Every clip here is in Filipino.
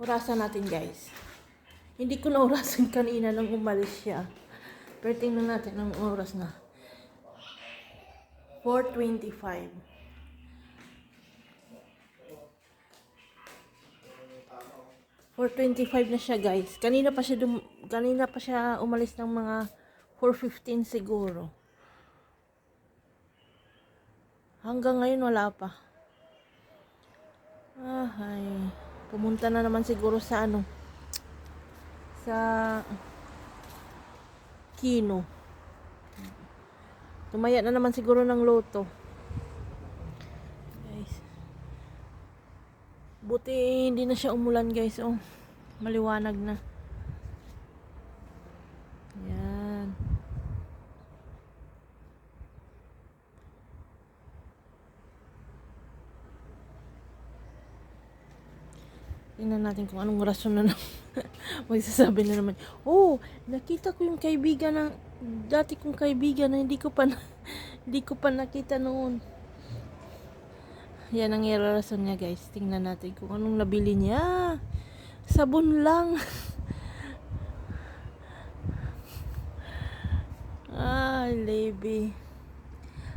Orasan natin guys. Hindi ko na orasan kanina nang umalis siya. Pero tingnan natin ang oras na. 4.25. Four twenty-five na siya, guys. Kanina pa siya dum kanina pa siya umalis ng mga 4.15 siguro. Hanggang ngayon wala pa. Ah, ay. Pumunta na naman siguro sa ano. Sa Kino. Tumaya na naman siguro ng loto. Guys. Buti hindi na siya umulan, guys. Oh, maliwanag na. Tingnan natin kung anong rason na naman. Magsasabi na naman, oh, nakita ko yung kaibigan ng, dati kong kaibigan na hindi ko pa, na- hindi ko pa nakita noon. Yan ang rason niya guys. Tingnan natin kung anong nabili niya. Sabon lang. Ay, Levi.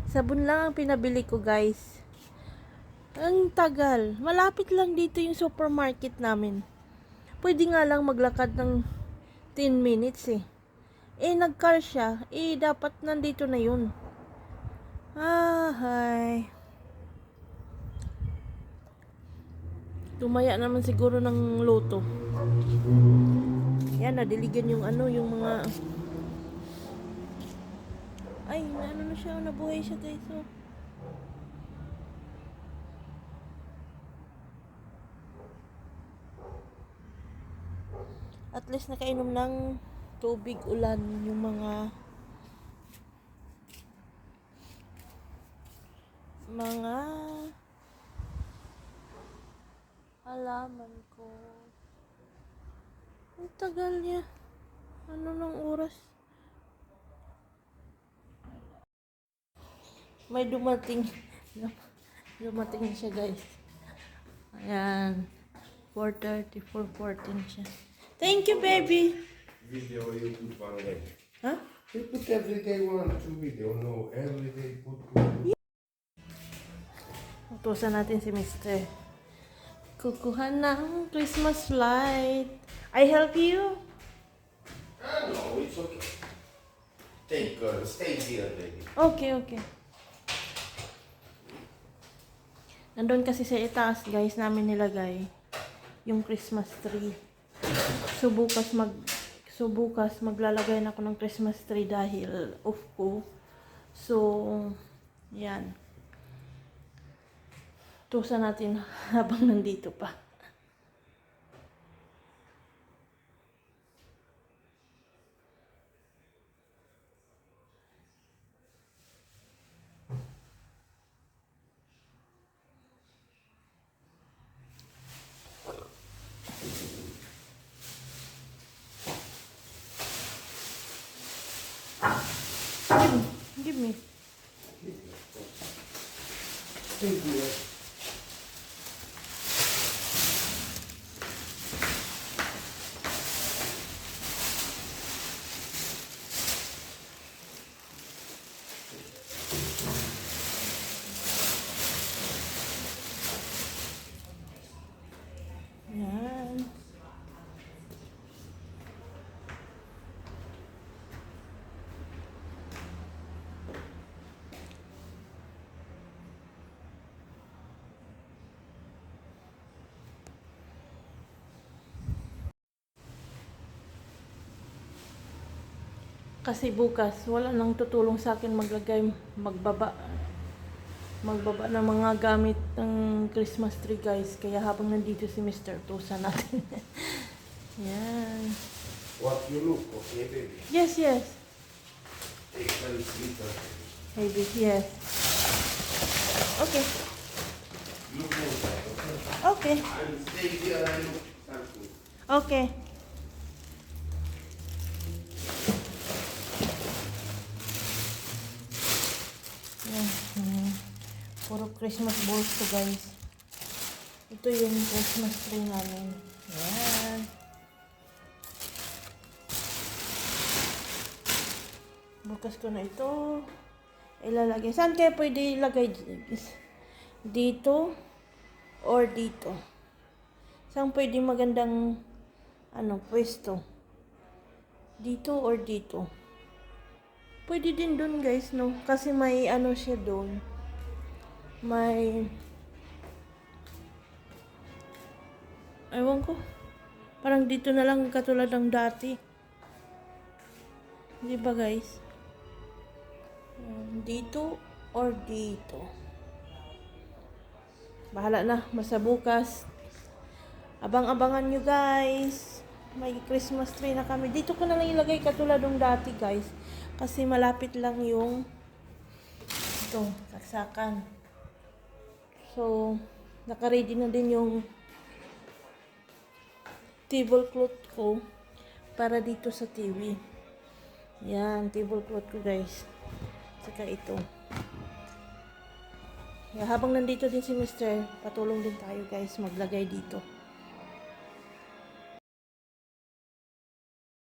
Sabon lang ang pinabili ko guys. Ang tagal. Malapit lang dito yung supermarket namin. Pwede nga lang maglakad ng 10 minutes eh. Eh, nag-car siya. Eh, dapat nandito na yun. Ah, hi. Tumaya naman siguro ng loto. Yan, nadiligan yung ano, yung mga... Ay, ano na siya, nabuhay siya guys. Oh. At least nakainom ng tubig ulan yung mga mga halaman ko. Ang tagal niya. Ano ng oras? May dumating. Dumating siya guys. Ayan. 4.30, 4.14 siya. Thank you, baby. Video you put one day. Huh? You put every day one, two video. No, every day put one. Utusan natin si Mr. Kukuha ng Christmas light. I help you? Ah, no, it's okay. Take, uh, stay here, baby. Okay, okay. Nandun kasi sa itaas, guys, namin nilagay yung Christmas tree. So, bukas mag So, bukas maglalagay na ako ng Christmas tree dahil off ko. So, yan. Tusa natin habang nandito pa. Thank you. Yan. Kasi bukas, wala nang tutulong sa akin maglagay, magbaba, magbaba ng mga gamit ng Christmas tree guys. Kaya habang nandito si Mr. Tusa natin. Yan. What you look, okay, baby? Yes, yes. Take a little. Maybe, yes. Okay. Look inside, okay? Okay. Here look something. Okay. Yan. mm. Puro Christmas balls to guys. Ito yung Christmas tree namin. Ayan. Bukas ko na ito. Ilalagay. Saan kaya pwede ilagay? Dito or dito? Saan pwede magandang ano, pwesto? Dito or dito? Pwede din dun guys, no? Kasi may ano siya dun. May... Ewan ko. Parang dito na lang katulad ng dati. Di ba guys? Um, Dito or dito? Bahala na. Basta bukas. Abang-abangan nyo guys. May Christmas tree na kami. Dito ko na lang ilagay katulad ng dati guys. Kasi malapit lang yung ito, saksakan. So, nakaready na din yung tablecloth ko para dito sa TV. Yan, tablecloth ko guys. Saka ito. Yeah, habang nandito din si Mr. Patulong din tayo guys maglagay dito.